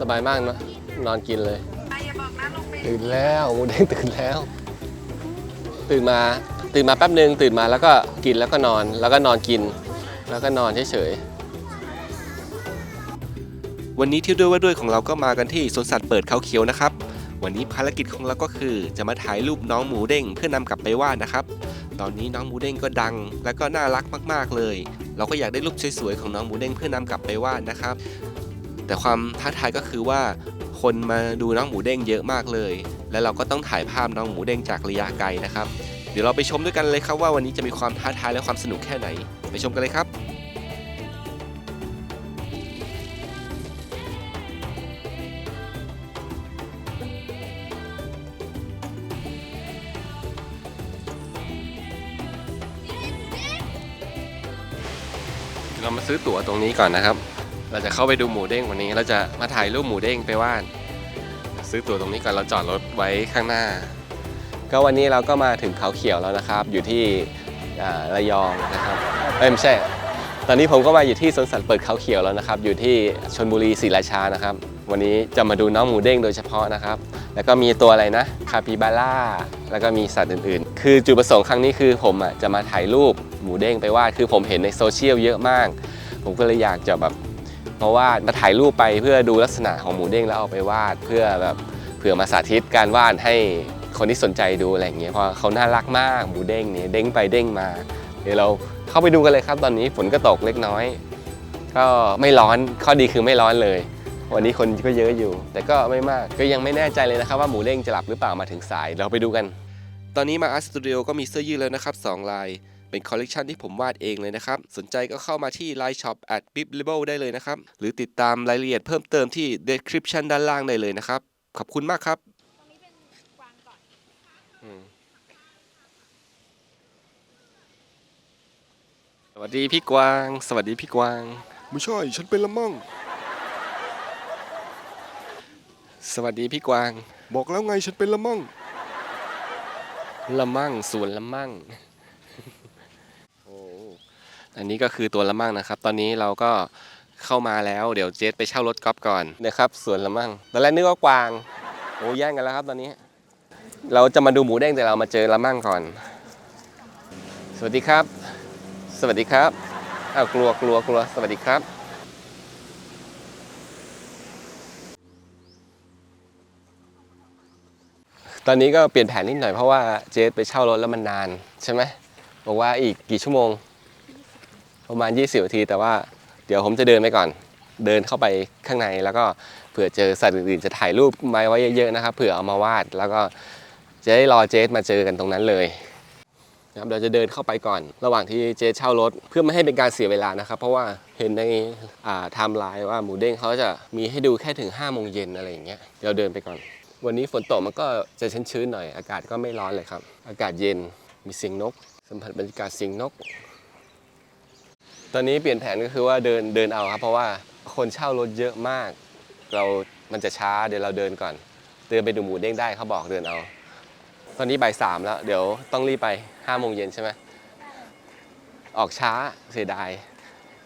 สบายมากเนอะนอนกินเลย ตื่นแล้วหมูเด้งตื่นแล้ว ตื่นมาตื่นมาแป๊บหนึ่งตื่นมาแล้วก็กินแล้วก็นอนแล้วก็นอนกิน แล้วก็นอนเฉยวันนี้เที่ยวด้วยว่าด้วยของเราก็มากันที่สวนสัตว์เปิดเขาเขียวนะครับ วันนี้ภารกิจของเราก็คือ จะมาถ่ายรูปน้องหมูเด้งเพื่อนำกลับไปวาดนะครับ ตอนนี้น้องหมูเด้งก็ดัง และก็น่ารักมากๆเลย เราก็อยากได้รูปสวยๆของน้องหมูเด้งเพื่อนำกลับไปวาดนะครับ แต่ความท้าทายก็คือว่า คนมาดูน้องหมูเด้งเยอะมากเลย และเราก็ต้องถ่ายภาพน้องหมูเด้งจากระยะไกลนะครับ เดี๋ยวเราไปชมด้วยกันเลยครับว่าวันนี้จะมีความท้าทายและความสนุกแค่ไหน ไปชมกันเลยครับเรามาซื้อตั๋วตรงนี้ก่อนนะครับ เราจะเข้าไปดูหมูเด้งวันนี้ เราจะมาถ่ายรูปหมูเด้งไปว่าดซื้อตั๋วตรงนี้ก่อนเราจอดรถไว้ข้างหน้า ก็วันนี้เราก็มาถึงเขาเขียวแล้วนะครับ อยู่ที่ระยองนะครับเอ้ยไม่ใช่ ตอนนี้ผมก็มาอยู่ที่สวนสัตว์เปิดเขาเขียวแล้วนะครับ อยู่ที่ชนบุรีศรีราชานะครับ วันนี้จะมาดูน้องหมูเด้งโดยเฉพาะนะครับ แล้วก็มีตัวอะไรนะคาปิบาร่าแล้วก็มีสัตว์อื่นๆ คือจุดประสงค์ครั้งนี้คือผมอะจะมาถ่ายรูปหมูเด้งไปวาดคือผมเห็นในโซเชียลเยอะมาก ผมก็เลยอยากจะแบบ เพราะว่ามาถ่ายรูปไปเพื่อดูลักษณะของหมูเด้งแล้วเอาไปวาดเพื่อแบบเผื่อมาสาธิตการวาดให้คนที่สนใจดูอะไรอย่างเงี้ยเพราะเขาน่ารักมากหมูเด้งเนี่ยเด้งไปเด้งมา เดี๋ยวเราเข้าไปดูกันเลยครับ ตอนนี้ฝนก็ตกเล็กน้อย ก็ไม่ร้อนข้อดีคือไม่ร้อนเลย วันนี้คนก็เยอะอยู่ แต่ก็ไม่มากก็ยังไม่แน่ใจเลยนะครับว่าหมูเด้งจะหลับหรือเปล่ามาถึงสายเราไปดูกัน ตอนนี้มาอาร์ตสตูดิโอก็มีเสื้อยืดแล้วนะครับ2ลาย เป็นคอลเลกชันที่ผมวาดเองเลยนะครับ สนใจก็เข้ามาที่ Line Shop at b i b l a b l e ได้เลยนะครับ หรือติดตามรายละเอียดเพิ่มเติมที่ description ด้านล่างได้เลยนะครับ ขอบคุณมากครับสวัสดีพี่กวาง สวัสดีพี่กวาง ไม่ใช่ ฉันเป็นละมั่ง สวัสดีพี่กวาง บอกแล้วไงฉันเป็นละมั่ง ละมั่งสวนละมั่งโอ้ อันนี้ก็คือตัวละมั่งนะครับ ตอนนี้เราก็เข้ามาแล้วเดี๋ยวเจสไปเช่ารถกอล์ฟก่อนนะครับสวนละมั่งตอนแรกนึกว่ากวางโอ้แย่งกันแล้วครับตอนนี้ เราจะมาดูหมูเด้งแต่เรามาเจอละมั่งก่อน สวัสดีครับ สวัสดีครับอ้าวกลัวกลัวกลัวสวัสดีครับตอนนี้ก็เปลี่ยนแผนนิดหน่อยเพราะว่าเจสไปเช่ารถแล้วมันนานใช่ไหมบอกว่าอีกกี่ชั่วโมง ประมาณ 20นาที แต่ว่าเดี๋ยวผมจะเดินไปก่อน เดินเข้าไปข้างในแล้วก็เผื่อเจอสัตว์อื่นๆจะถ่ายรูปไม้ไว้เยอะๆนะครับเผื่อเอามาวาดแล้วก็จะได้รอเจสมาเจอกันตรงนั้นเลยนะครับเดี๋ยวจะเดินเข้าไปก่อน ระหว่างที่เจสเช่ารถเพื่อไม่ให้เป็นการเสียเวลานะครับ เพราะว่าเห็นในอ่าไทม์ไลน์ว่าหมูเด้งเขาจะมีให้ดูแค่ถึง5โมงเย็นอะไรอย่างเงี้ยเดี๋ยวเดินไปก่อน วันนี้ฝนตกมันก็จะชื้นๆหน่อย อากาศก็ไม่ร้อนเลยครับ อากาศเย็นมีเสียงนก สัมผัสบรรยากาศเสียงนก ตอนนี้เปลี่ยนแผนก็คือว่าเดินเดินเอาครับ เพราะว่าคนเช่ารถเยอะมาก เรามันจะช้าเดี๋ยวเราเดินก่อน เดินไปดูหมูเด้งได้เขาบอกเดินเอา ตอนนี้บ่ายสามแล้ว เดี๋ยวต้องรีบไปห้าโมงเย็นใช่ไหมออกช้าเสียดาย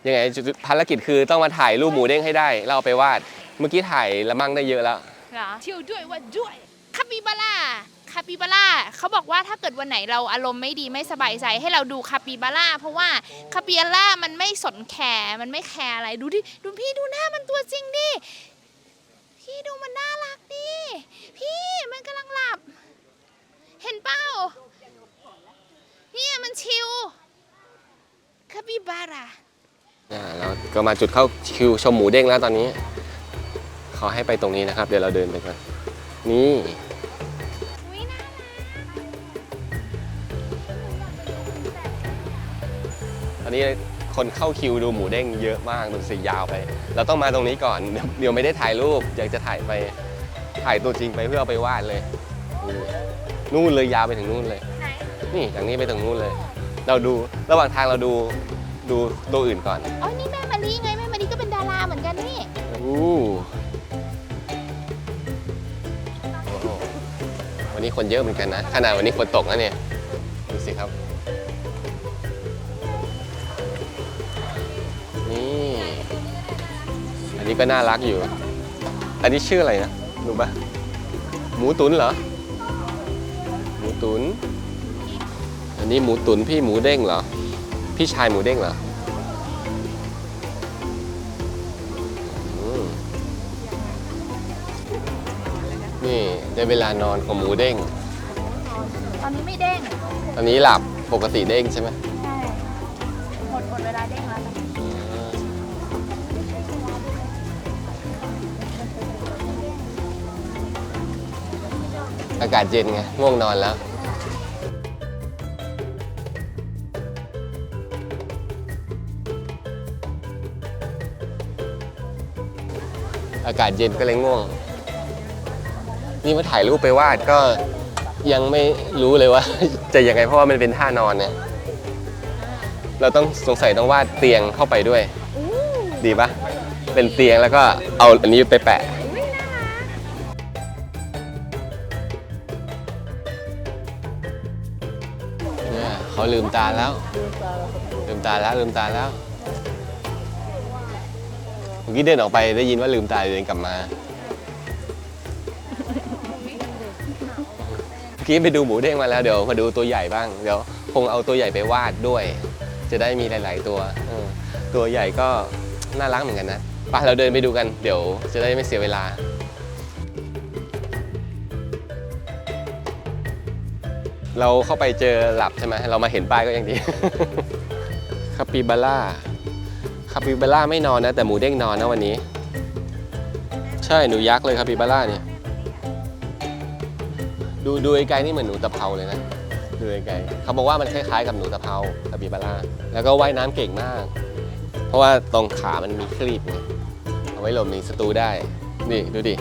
ยังไงจุดภารกิจคือต้องมาถ่ายรูปหมูเด้งให้ได้แล้วเอาไปวาด เมื่อกี้ถ่ายละมั่งได้เยอะแล้ว เหรอ เที่ยวด้วยว่าด้วยคาปิบาร่าคาปิบาร่าเขาบอกว่าถ้าเกิดวันไหนเราอารมณ์ไม่ดีไม่สบายใจให้เราดูคาปิบาร่าเพราะว่าคาปิบาร่ามันไม่สนแคร์มันไม่แคร์อะไรดูดิดูพี่ดูหน้ามันตัวจริงดิพี่ดูมันน่ารักดิพี่มันกำลังหลับ เห็นเป้าเนี่ยมันชิวคาปิบาร่าอ่าเราก็มาจุดเข้าคิวชมหมูเด้งแล้วตอนนี้เขาให้ไปตรงนี้นะครับ เดี๋ยวเราเดินไปกันนี่ อนนี้คนเข้าคิวดูหมูเด้งเยอะมากดูสิยาวไป เราต้องมาตรงนี้ก่อน เดี๋ยวเดี๋ยวไม่ได้ถ่ายรูปอยากจะถ่ายไปถ่ายตัวจริงไปเพื่อเอาไปวาดเลยนี่นู่นเลยยาวไปถึงนู่นเลยไหนนี่จากนี้ไปถึงนู่นเลย เราดูระหว่างทางเราดูดูตัวอื่นก่อนอ๋อนี่แม่มารีไงแม่มารีก็เป็นดาราเหมือนกันนี่อู้โอ้โหวันนี้คนเยอะเหมือนกันนะ ขนาดวันนี้ฝนตกนะเนี่ย ก็น่ารักอยู่ อันนี้ชื่ออะไรนะรู้ปะหมูตุ๋นเหรอ หมูตุ๋นอันนี้หมูตุ๋นพี่หมูเด้งเหรอ พี่ชายหมูเด้งเหรออืมนี่ได้เวลานอนของหมูเด้ง ตอนนี้ไม่เด้ง ตอนนี้หลับปกติเด้งใช่ไหมใช่หมากาศเย็นไงง่วงนอนแล้ว อากาศเย็นก็เลยง่วง นี่มาถ่ายรูปไปวาดก็ยังไม่รู้เลยว่า จะยังไงเพราะว่ามันเป็นท่านอนเนี่ยเราต้องสงสัยต้องวาดเตียงเข้าไปด้วย ดีปะเป็นเตียงแล้วก็เอาอันนี้ไปแปะ ลืมตาแล้ว ลืมตาแล้วลืมตาแล้ว เมื่อกี้เดินออกไปได้ยินว่าลืมตาเดินกลับมา เมื่อกี้ไปดูหมูเด้งมาแล้วเดี๋ยวมาดูตัวใหญ่บ้าง เดี๋ยวคงเอาตัวใหญ่ไปวาดด้วย จะได้มีหลาย ๆ ตัวตัวใหญ่ก็น่ารักเหมือนกันนะไปเราเดินไปดูกัน เดี๋ยวจะได้ไม่เสียเวลา เราเข้าไปเจอหลับใช่ไหมเรามาเห็นป้ายก็ยังดีคาปิบาร่าคาปิบาร่าไม่นอนนะ แต่หมูเด้งนอนนะวันนี้ ใช่หนูยักษ์เลยคาปิบาร่าเนี่ยดูดูไกลนี่เหมือนหนูตะเภาเลยนะดูไกลเขาบอกว่ามันคล้ายๆกับหนูตะเภาคาปิบาร่าแล้วก็ว่ายน้ำเก่งมาก เพราะว่าตรงขามันมีคลีบไงเอาไว้หลบหนีศัตรูได้นี่ดูดิ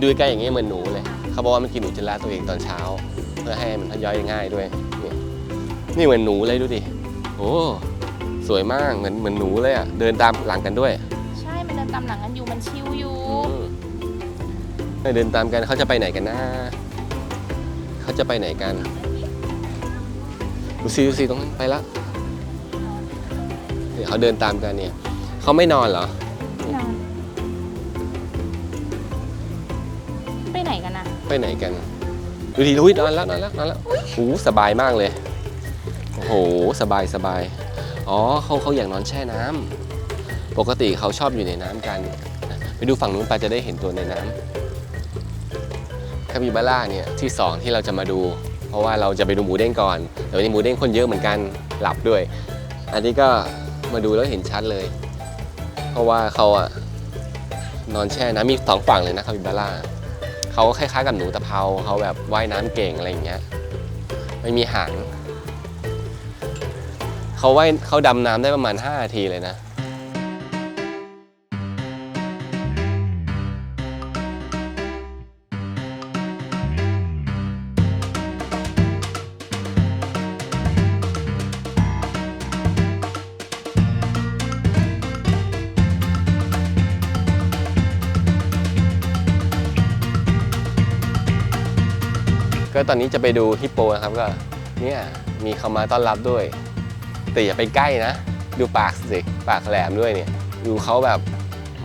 ดูใกล้อย่างนี้เหมือนหนูเลยเขาบอกว่ามันกินหนูจะล่าตัวเองตอนเช้า พื่อให้มันย่อยง่ายด้วย นี่นี่เหมือนหนูเลยดูดิโอ้สวยมากเหมือนเหมือนหนูเลยอะเดินตามหลังกันด้วยใช่มันเดินตามหลังกันอยู่มันชิวอยู่อืมเดินตามกันเขาจะไปไหนกันนะเขาจะไปไหนกันดูสิดูสิตรงนั้นไปละเนี่ยเขาเดินตามกันเนี่ยเขาไม่นอนเหรอไปไหนกันนะไปไหนกัน ดูดิลุยนอนแล้วนอนแล้วนอนแล้วโอ้โหสบายมากเลย โอ้โห สบายสบาย อ๋อเขาเขาอยากนอนแช่น้ำปกติเขาชอบอยู่ในน้ำกัน ไปดูฝั่งนู้นไปจะได้เห็นตัวในน้ำคาปิบาร่าเนี่ยที่สองที่เราจะมาดู เพราะว่าเราจะไปดูหมูเด้งก่อนแต่วันนี้หมูเด้งคนเยอะเหมือนกันหลับด้วย อันนี้ก็มาดูแล้วเห็นชัดเลย เพราะว่าเขาอะนอนแช่น้ำมีสองฝั่งเลยนะคาปิบาร่า เขาคล้ายๆกับหนูตะเภาเขาแบบว่ายน้ำเก่งอะไรอย่างเงี้ยไม่มีหางเขาว่ายเขาดำน้ำได้ประมาณ5นาทีเลยนะ ก็ตอนนี้จะไปดูฮิปโปนะครับก็เนี่ยมีเขามาต้อนรับด้วย แต่อย่าไปใกล้นะ ดูปากสิปากแหลมด้วยเนี่ยดูเขาแบบ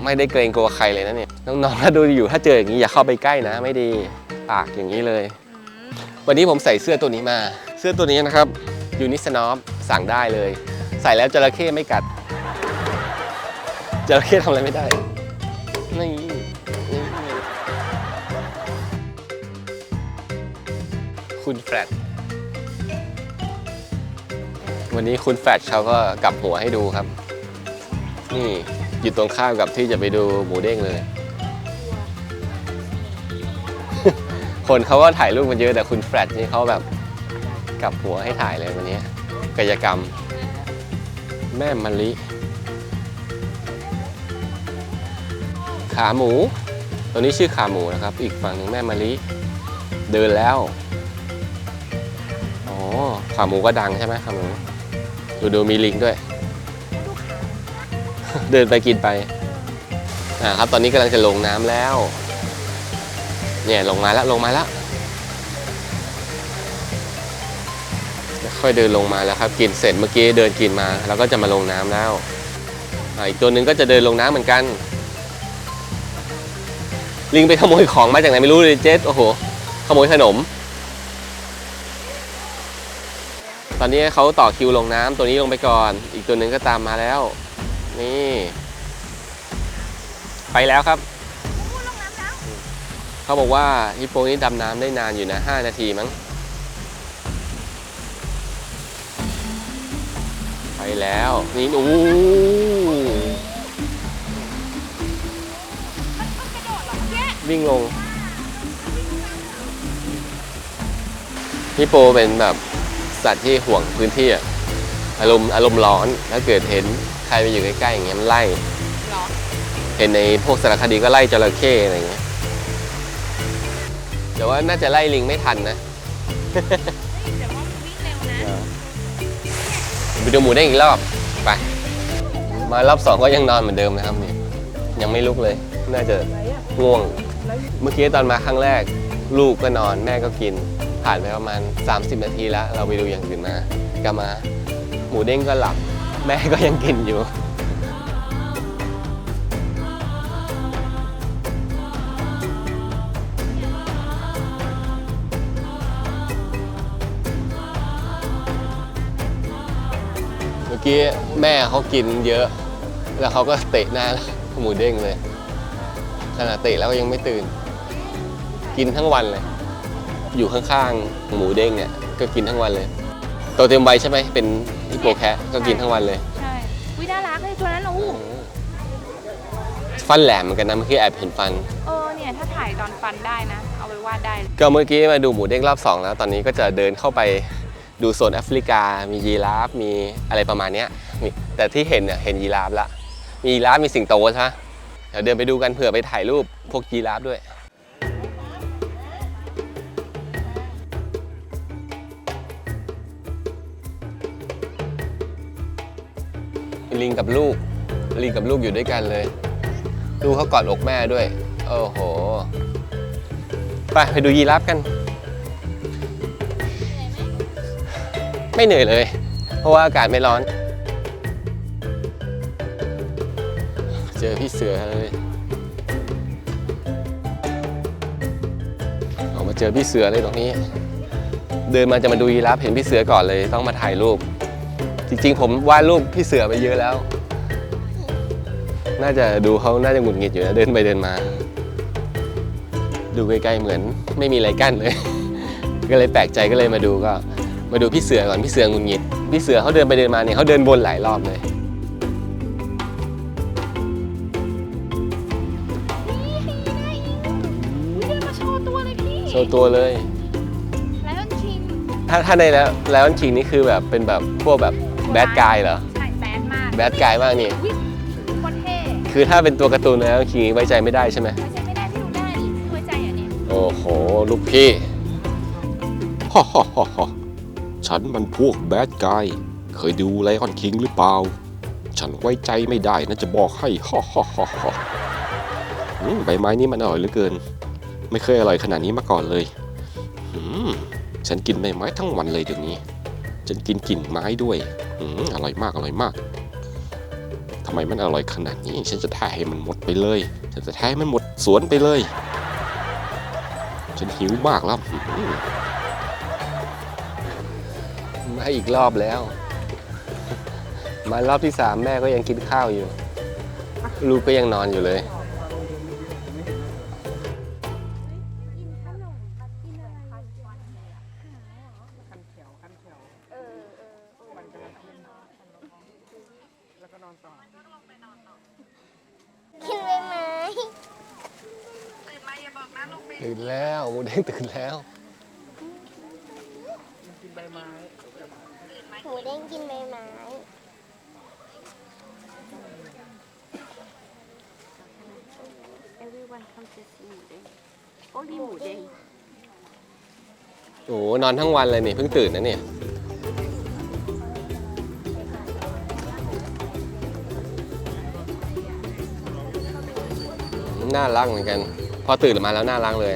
ไม่ได้เกรงกลัวใครเลยนะเนี่ยน้องๆถ้าดูอยู่ถ้าเจออย่างนี้อย่าเข้าไปใกล้นะ ไม่ดีปากอย่างนี้เลย วันนี้ผมใส่เสื้อตัวนี้มา เสื้อตัวนี้นะครับยูนิสนอฟสั่งได้เลย ใส่แล้วจระเข้ไม่กัดจระเข้ทำอะไรไม่ได้นี่ คุณแฟลตวันนี้คุณแฟลตเขาก็กลับหัวให้ดูครับ นี่อยู่ตรงข้ามกับที่จะไปดูหมูเด้งเลย คนเขาก็ถ่ายรูปกันเยอะแต่คุณแฟลตนี่เขาแบบกลับหัวให้ถ่ายเลยวันนี้กายกรรม แม่มะลิ ขาหมู ตัวนี้ชื่อขาหมูนะครับ อีกฝั่งหนึ่งแม่มะลิ เดินแล้ว ขาหมูก็ดังใช่ไหมขาหมูดูดูมีลิงด้วย เดินไปกินไปอ่าครับตอนนี้กำลังจะลงน้ำแล้ว เนี่ยลงมาแล้วลงมาแล้วค่อยเดินลงมาแล้วครับ กินเสร็จเมื่อกี้เดินกินมา แล้วก็จะมาลงน้ำแล้วอ่าอีกตัวหนึ่งก็จะเดินลงน้ำเหมือนกัน ลิงไปขโมยของมาจากไหนไม่รู้เลยเจสโอ้โหขโมยขนม ต อนนี้เขาต่อคิวลงน้ำตัวนี้ลงไปก่อน อีกตัวหนึ่งก็ตามมาแล้ว นี่ ไปแล้วครับเขาบอกว่าฮิปโปนี่ดำน้ำได้นานอยู่นะ5นาทีมั้ง ไปแล้ว นี่โอ้วิ่งลงฮิปโปเป็นแบบ สัตว์ที่ห่วงพื้นที่อะอารมณ์อารมณ์ร้อน ถ้าเกิดเห็นใครไปอยู่ใกล้ๆอย่างเงี้ยมันไล่ หรอเห็นในพวกสารคดีก็ไล่จระเข้อะไรอย่างเงี้ยแต่ว่าน่าจะไล่ลิงไม่ทันนะแต่ว่ามันวิ่งเร็วนะไปดูหมูได้อีกรอบไป มารอบสองก็ยังนอนเหมือนเดิมนะครับนี่ยังไม่ลุกเลย น่าจะง่วง เมื่อกี้ตอนมาครั้งแรก ลูกก็นอนแม่ก็กิน ผ่านไปประมาณ 30 นาทีแล้ว เราไปดูอย่างอื่นมากลับมา หมูเด้งก็หลับ แม่ก็ยังกินอยู่ เมื่อกี้แม่เขากินเยอะ แล้วเขาก็เตะหน้าหมูเด้งเลยขนาดเตะแล้วก็ยังไม่ตื่น กินทั้งวันเลย อยู่ข้างๆ หมูเด้งเนี่ยก็กินทั้งวันเลยโตเต็มวัยใช่ไหมเป็นฮิปโปแคะก็กินทั้งวันเลย ใช่วิน่ารักเลยตัวนั้นโอ้โหฟันแหลมเหมือนกันนะเมื่อกี้แอบเห็นฟัน เออเนี่ยถ้าถ่ายตอนฟันได้นะ เอาไปวาดได้เลยก็เมื่อกี้มาดูหมูเด้งรอบสองแล้ว ตอนนี้ก็จะเดินเข้าไปดูโซนแอฟริกา มียีราฟ มีอะไรประมาณเนี้ยมีแต่ที่เห็นเนี่ยเห็นยีราฟละ มียีราฟ มีสิงโตใช่ไหมเดี๋ยวเดินไปดูกันเผื่อไปถ่ายรูปพวกยีราฟด้วย ลิงกับลูก ลิงกับลูกอยู่ด้วยกันเลย ลูกเขากอดอกแม่ด้วย โอ้โห ไปไปดูยีราฟกัน ไม่เหนื่อยเลย เพราะว่าอากาศไม่ร้อน เจอพี่เสือเลยออกมาเจอพี่เสือเลยตรงนี้ เดินมาจะมาดูยีราฟเห็นพี่เสือก่อนเลยต้องมาถ่ายรูป จริงๆ ผมวาดรูปพี่เสือไปเยอะแล้ว น่าจะดูเขาน่าจะหงุดหงิดอยู่นะเดินไปเดินมา ดูไกลๆเหมือน ไม่มีอะไรกั้นเลย ก็เลยแปลกใจก็เลยมาดูก็ มาดูพี่เสือก่อนพี่เสือหงุดหงิดพี่เสือเขาเดินไปเดินมาเนี่ยเขาเดินวนหลายรอบเลยวิเดินมาโชว์ตัวเลยพี่โชว์ตัวเลย ไลออนคิง ถ้าถ้าในแล้วแล้วคิงนี่คือแบบเป็นแบบพวกแบบ แบดกายเหรอ ใช่แบดมากแบดกายมากนี่วิโคตรเท่คือถ้าเป็นตัวการ์ตูนแล้วคิงไว้ใจไม่ได้ใช่ไหมไว้ใจไม่ได้พี่ดูหน้าดิไว้ใจอะเนี่ยโอ้โห ลูกพี่ ฮ่าฮ่าฮ่าฮ่าฉันมันพวกแบดกาย เคยดูไลออนคิงหรือเปล่า ฉันไว้ใจไม่ได้นะจะบอกให้ฮ่าฮ่าฮ่าฮ่าอืมใบไม้นี่มันอร่อยเหลือเกิน ไม่เคยอร่อยขนาดนี้มาก่อนเลยอืมฉันกินใบไม้ทั้งวันเลยเดี๋ยวนี้ ฉันกินกิ่งไม้ด้วย อืมอร่อยมากอร่อยมากทำไมมันอร่อยขนาดนี้ฉันจะแท้ให้มันหมดไปเลยฉันจะแท้ให้มันหมดสวนไปเลย ฉันหิวมากแล้วมาอีกรอบแล้ว มารอบที่สามแม่ก็ยังกินข้าวอยู่ ลูกก็ยังนอนอยู่เลย ตื่นแล้วหมูเด้งตื่นแล้วหมูเด้งกินใบไม้โอ้โหนอนทั้งวันเลยนี่เพิ่งตื่นนะเนี่ย น่ารักเหมือนกัน พอตื่นมาแล้วน่ารักเลย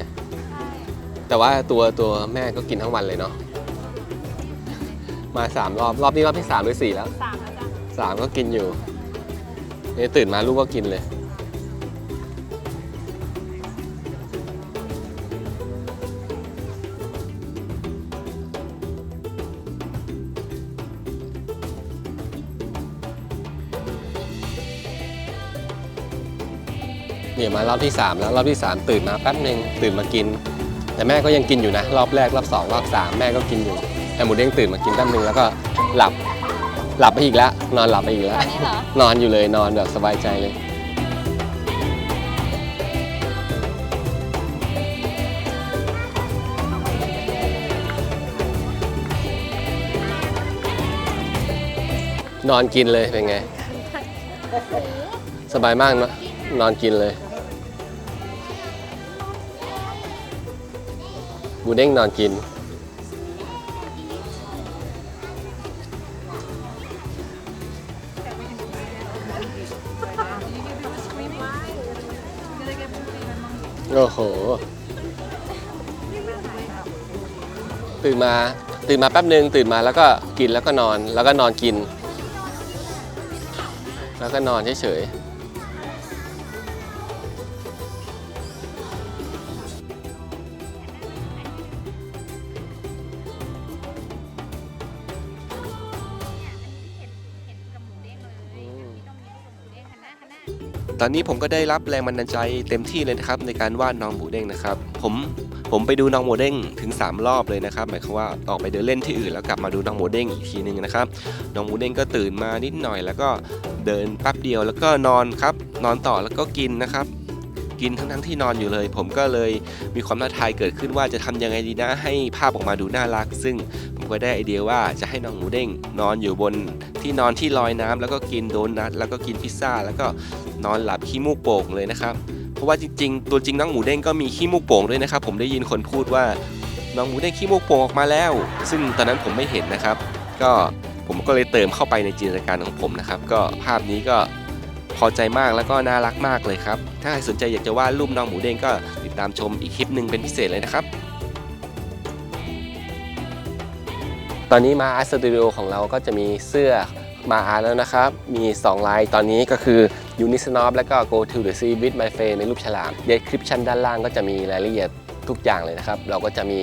แต่ว่าตัวตัวแม่ก็กินทั้งวันเลยเนาะมาสามรอบรอบนี้รอบที่สามหรือสี่แล้วสามแล้วจ้ะสามก็กินอยู่นี่ตื่นมาลูกก็กินเลย เนี่ยมารอบที่ 3 แล้วรอบที่ 3 ตื่นมาแป๊บหนึ่งตื่นมากิน แต่แม่ก็ยังกินอยู่นะ รอบแรกรอบสองรอบสามแม่ก็กินอยู่แต่หมูเด้งตื่นมากินแป๊บหนึ่งแล้วก็หลับหลับไปอีกแล้วนอนหลับไปอีกแล้วตอนนี้เหรอนอนอยู่เลยนอนแบบสบายใจเลยนอนกินเลยเป็นไง สบายมากเนอะนอนกินเลย บูเด้งนอนกิน โอ้โห ตื่นมา ตื่นมาแป๊บหนึ่งตื่นมาแล้วก็กินแล้วก็นอน แล้วก็นอนกิน แล้วก็นอนเฉยๆ ตอนนี้ผมก็ได้รับแรงบันดาลใจเต็มที่เลยนะครับในการวาดน้องหมูเด้งนะครับ ผมผมไปดูน้องหมูเด้งถึง 3 รอบเลยนะครับ หมายความว่าออกไปเดินเล่นที่อื่นแล้วกลับมาดูน้องหมูเด้งอีกทีหนึงนะครับน้องหมูเด้งก็ตื่นมานิดหน่อย แล้วก็เดินแป๊บเดียวแล้วก็นอนครับ นอนต่อแล้วก็กินนะครับ กินทั้งทั้งที่นอนอยู่เลย ผมก็เลยมีความท้าทายเกิดขึ้นว่าจะทำยังไงดีนะให้ภาพออกมาดูน่ารัก ซึ่ง ก็ได้ไอเดียว่าจะให้น้องหมูเด้งนอนอยู่บนที่นอนที่ลอยน้ำแล้วก็กินโดนัทแล้วก็กินพิซซ่า แล้วก็นอนหลับขี้มูกโป่งเลยนะครับ เพราะว่าจริงๆ ตัวจริงน้องหมูเด้งก็มีขี้มูกโป่งด้วยนะครับ ผมได้ยินคนพูดว่าน้องหมูเด้งขี้มูกโป่งออกมาแล้ว ซึ่งตอนนั้นผมไม่เห็นนะครับ ก็ผมก็เลยเติมเข้าไปในจินตนาการของผมนะครับ ก็ภาพนี้ก็พอใจมากแล้วก็น่ารักมากเลยครับ ถ้าใครสนใจอยากจะวาดรูปน้องหมูเด้งก็ติดตามชมอีกคลิปหนึ่งเป็นพิเศษเลยนะครับ ตอนนี้มาอาร์ตสตูดิโอของเราก็จะมีเสื้อมาอาร์ตแล้วนะครับ มี 2 ลายตอนนี้ก็คือ Unisnop และก็ Go to the Sea with my friend ในรูปฉลามในคลิปชั้นด้านล่างก็จะมีรายละเอียดทุกอย่างเลยนะครับ เราก็จะมี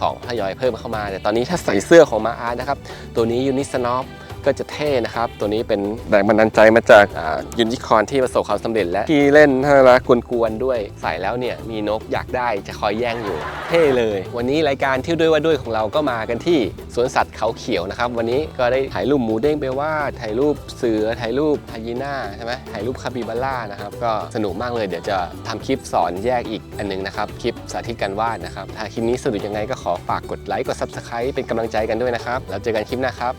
ของทยอยเพิ่มเข้ามา แต่ตอนนี้ถ้าใส่เสื้อของมาอาร์ตนะครับ ตัวนี้ Unisnop ก็จะเท่นะครับ ตัวนี้เป็นแรงบันดาลใจมาจากยูนิคอร์นที่ประสบความสำเร็จและที่เล่นน่ารักกวนๆด้วยใส่แล้วเนี่ยมีนกอยากได้จะคอยแย่งอยู่ เท่เลย วันนี้รายการเที่ยวด้วยว่าด้วยของเราก็มากันที่สวนสัตว์เขาเขียวนะครับ วันนี้ก็ได้ถ่ายรูปหมูเด้งไปว่าดถ่ายรูปเสือถ่ายรูปไฮยีน่าใช่ไหมถ่ายรูปคาปิบาร่านะครับก็สนุกมากเลยเดี๋ยวจะทำคลิปสอนแยกอีกอันหนึงนะครับคลิปสาธิตการวาดนะครับถ้าคลิปนี้สนุกยังไงก็ขอฝากกดไลค์กด Subscribe เป็นกำลังใจกันด้วยนะครับแล้วเจอกันคลิปหน้าครับ